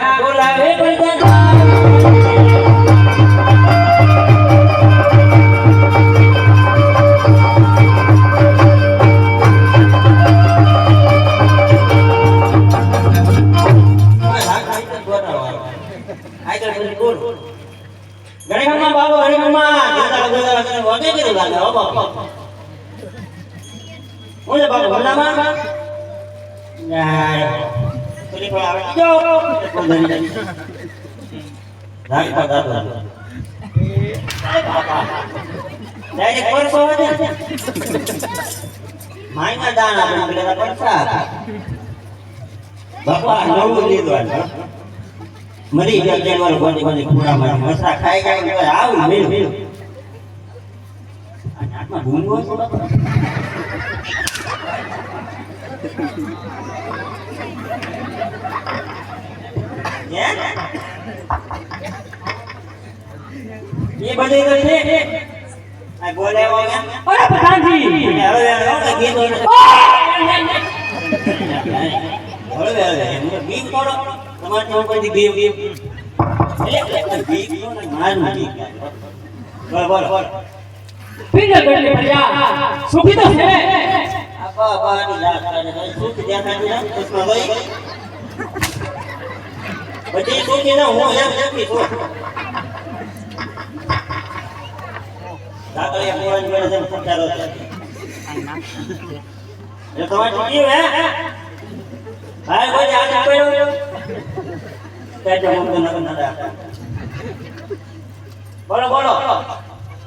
Hola, રાખ પા દાદુ direct પરસો માઈના દાન આપણે મરી ગયા જેનવાર ગોંધી ગોંધી ખૂણામાં મસરા ખાઈ ગયા આવું મેલું મેલું આ નાકમાં ભૂંગળો છે બાપા? હે? એ બધું તો છે. આ બોલે એવો કેમ? પ્રધાનજી! હવે હવે હવે કીધું હવે હવે એમને બીક તમારે તો કોઈ બીક? બીક એટલે બીક નો ને મારનું બીક. બોલો બોલો બોલો. પિંડ ગઢની સુખી તો છે. આપા આપા ની લાત કરે સુખ જ્યાં થાય ને કૃષ્ણ ભાઈ બધી સુખી ના હું એમ સુખી છું દાખલા પોવાની મેળે જેમ છે એ તમારે ચૂક્યું હે હા કોઈ આજ પડ્યો કહેજો હું તો નગર ના બોલો બોલો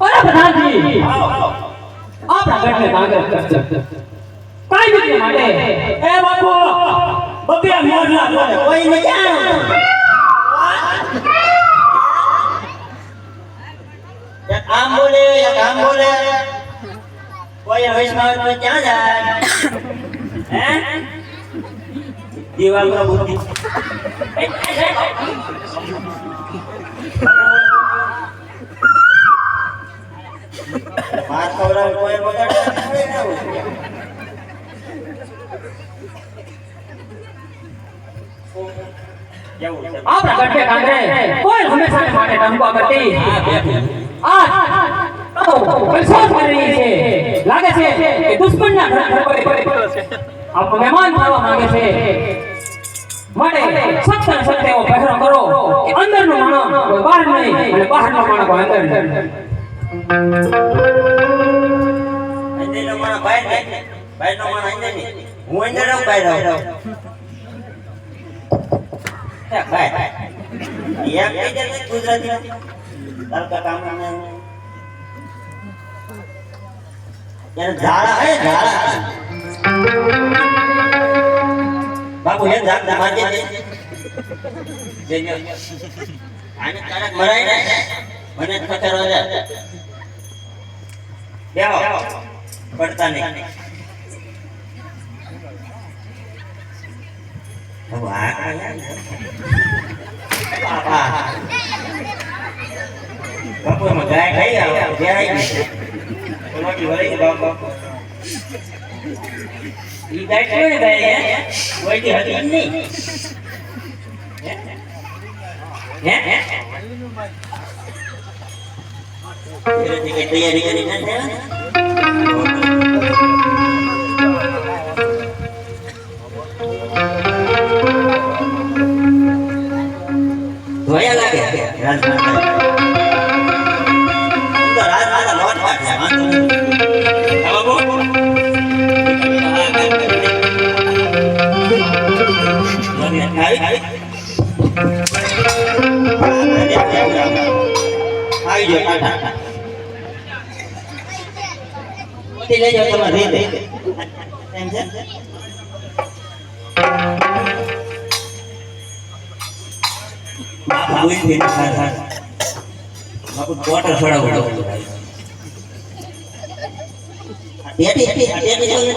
અરે પ્રધાનજી આવો આવો આપણા કરશે કાંઈ માટે એ બાપુ, બબે મોર ના કોઈ ને ક્યાં એક આમ બોલે એક આમ બોલે કોઈ વૈષ્ણવ તો ક્યાં જાય? હે? દિવાલ બુદ્ધિ. માર ખવડાવે કોઈ બગાડે આપણા કોઈ હંમેશા માટે ટંકો કરતી આજ લાગે છે કે મહેમાન થવા માંગે છે માટે ને એવો પહેરો કરો કે અંદરનો માણસ માણસ અંદર માણસ બહાર નહીં. માણસ અંદર. હે, એમ કહી દે ગુજરાતી તારકા કામના એને ઝાડા હે ઝાડા બાપુ હે ઝાડ મારજે દે જેને આને તારક મરાય ને મને ખતર હોય બેહો પડતા નહીં કયા બાપા બાપુ ગાય ખાઈ આવો. વળી બાપુ ઈ ગાય કોઈ ગાય હે? કોઈથી હતી નહીં. હે? હે? તૈયારી કરી ના ફેર ખાધા બાપુ ટોટર છોડાવડો ટેટી ટેટી ટેટી ચાલે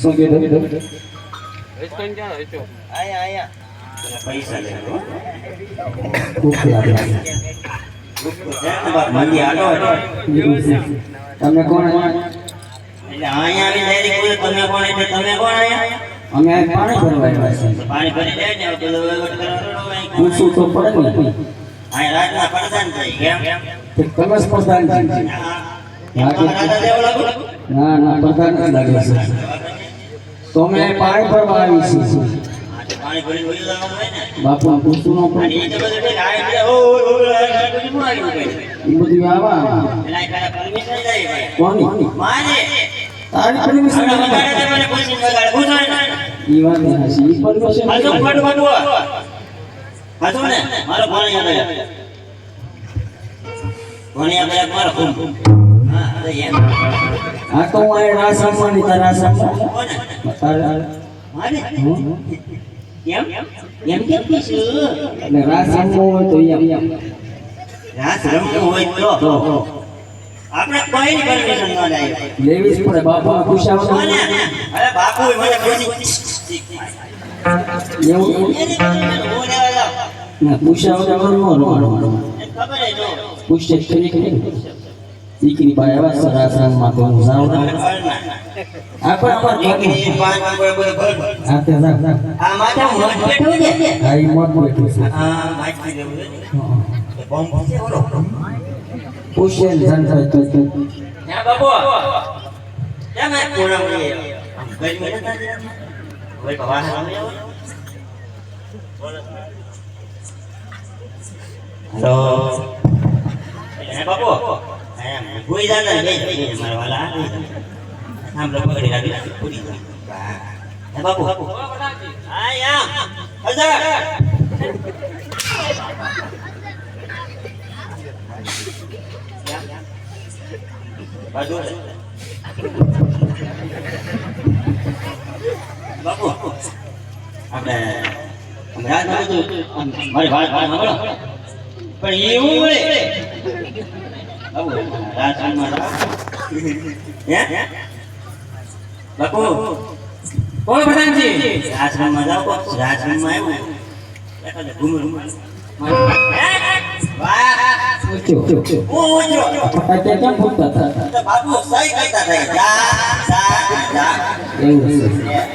શું કીધું પૈસા લે. તમે કોણ અમે પાણી ભરવા પાણી ભરી જાય ને. પૂછવું તો પડે ને અહીંયા રાજના પ્રધાન થઈ પ્રધાન ના ના પ્રધાન જ લાગે છે તો અમે પાણી ભરવા આવી છીએ પાણી ને બાપુ પૂછવું ન અને એ બધું? એ આવા. કોની તારી પરમિશન ને. ઈ વાત નહીં હશે ઈ પરમિશન. હાચું ને? મારો ભણ્યા ભાઈ. ભણિયા મારો. આ તો હું આ રાસ રમવાની તાર રાસ? એટલે રાસ રમવું હોય તો રાસ રમવું હોય તો? આપણે કોઈની પરમિશન ન જાય લેવી જ પડે બાપા પૂછાવ કોને? અરે બાપુ મને પૂછી એવું. ના પૂછાવ નો નો નો ખબર પૂછે ખરી દીકરી છે રાસ રમવા તો મને ને. ના. આ પણ અમાર ઘરનું. દીકરી પાંચ ભરવું. આ તે જા. આ માથે મોજ બેઠું છે. આ ઈ મોત બેઠું છે આ માછલી જેવું છે ને. બોમ્બ છે ઓલો. પૂછે ને થાય તો તો. હે બાપુ કેમ આ પૂનમની આમ ગરમી નથી થતી? હવે તો સામે આવો. હેલો હે જાતા ને બે મારા વાલા આમ લો પકડી રાખી પૂરી. હે બાપુ. બાપુ પણ એવું મળે બાપુ રાજમાં પ્રધાનજી આશ્રમમાં જાઓ આશ્રમમાં આવ્યું એકાદ ઘૂમર ઘૂમર વાહ પૂછ્યો. હું ઊંચો ફટાકે કેમ ફૂટતા હતા તો બાપુ સહી કરતા થાય. જા જા જા એવું છે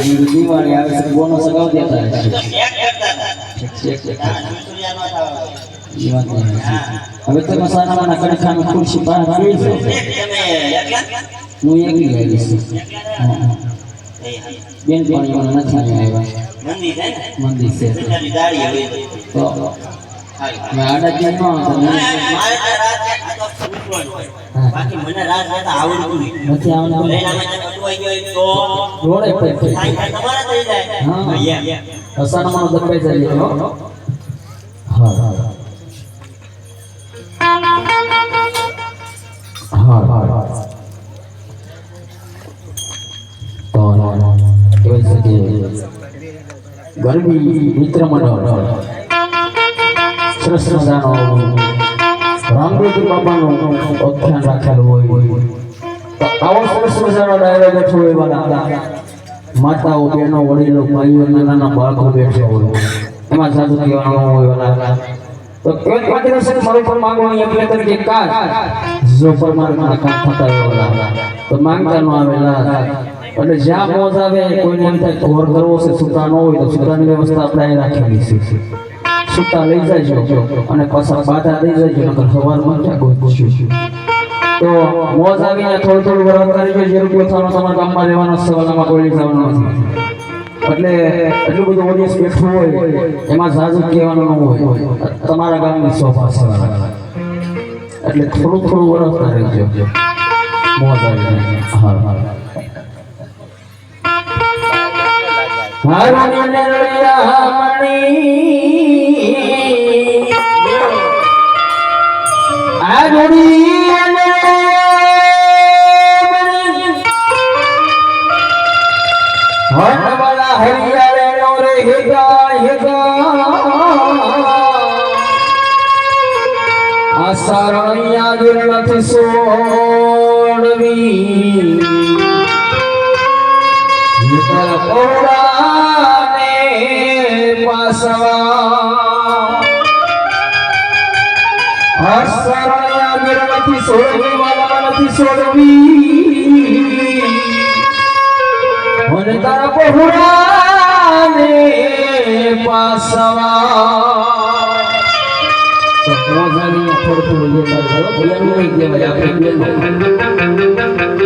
એ દિવાળી આવે છે બોનસ દેતા હવે તો મસાલામાં કડખાનું ખુરશી બહાર આવી છે હું એકલી આવી છું હા, હા. બેન પણ એમાં નથી આવ્યા મંદિર છે તો આડા ક્યાં ન હતા મારે તો ગરબી મિત્ર મંડળ સરસ મજાનો રામદેવજી બાબાનું અખ્યાન રાખેલું હોય. આવો સરસ મજાનો ડાયરો બેઠો હોય વાલા માતાઓ, બહેનો, વડીલો, ભાઈઓ નાના બાળકો બેઠા હોય. એમાં સાધુ કહેવાનું હોય વાલા તો કહેવત વાંચેલું છે કે મારું પણ માંગવાની એટલે તરીકે કાર જો પરમાત્માના કામ થતા હોય તો માંગતા ન આવેલા એટલે જ્યાં મોજ આવે, કોઈને એમ થાય ઘોર કરવો છે સુતા ન હોય તો સુતાની વ્યવસ્થા આપણે અહીં રાખેલી છે. સુતા લઈ જાય અને પાછા બાધા દઈ જાય નકર સવારમાં ક્યાં ગોતશું? તો મોજ આવીને થોડું થોડું વરત કરી જો રૂપિયો થવાનો તમારા ગામમાં રહેવાનો છે વાલામાં કોઈ જવાનો નથી એટલે એટલું બધું ઓડિયન્સ બેઠું હોય, એમાં ઝાઝું કહેવાનું ન હોય. તમારા ગામની શોભા છે. એટલે થોડું થોડું વરસતા રહેજો મોજ આવીને હા હા. સારણિયા નથી સોડવી પહોળાને પાસવા આ સારણિયા ગીર નથી સોડવી વાલા નથી સોડવી મને તારા પહોળાને પાસવા તો રોજાની થોડું થોડું લેતા જાઓ. બેનું નહીં કહેવાય, આપણે બેનું.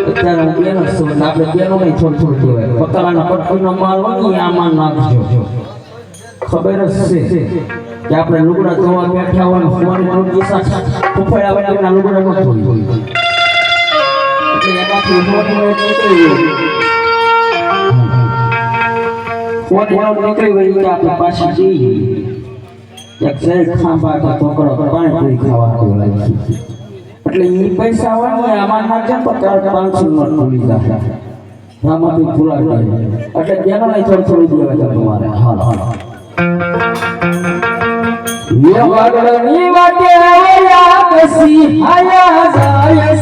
અત્યારે હું બેનો જ છું, એટલે આપણે બેનું નહીં થોડું થોડું કહેવાય. બકરાના કટકીનો માલ હોય ને એ આમાં નાખજો. ખબર જ છે કે આપણે લુગડા ધોવા બેઠા હોય ને ફોન રોટલી સાથે ફૂફાડ્યા વગર આપણા લુગડા ન ધોઈ. એટલે એમાંથી મોટી નીકળી ગયું. એનો નીકળી ગયું આપણે પાછી એક શેર ખાંભા એટલે એ પૈસા હોય ને આમાં નાખે તો ચાર પાંચસો નોટ આમાંથી પૂરા થાય એટલે તેનો થોડું થોડું દેવાય તમારે. હાલ હાલ. ये वागड़नी वाटे आया कसी आया जाय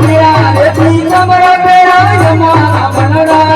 રે રે રે રે રે રે